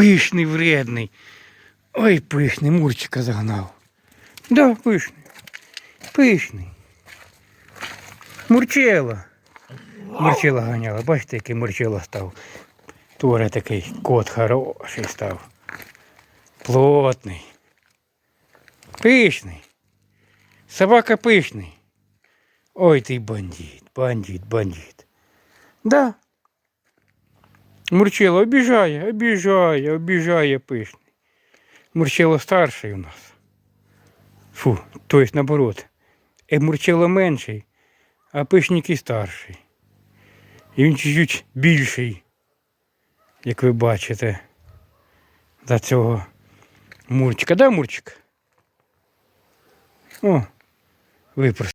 Пишний, вредний. Ой, пишний, Мурчика загнав. Да, пишний. Пишний. Мурчела. Мурчела ганяла. Бачите, який мурчела став. Туре такий кот хороший став. Плотний. Пишний. Собака пишний. Ой ти бандит, бандит, бандит. Да. Мурчело обіжає, обіжає, обіжає пишний. Мурчело старший у нас. Фу, то есть наоборот. Е, Мурчело менший, а пишники старший. І він чуть-чуть більший, як ви бачите, за цього Мурчика. Да, Мурчик? О, випростав.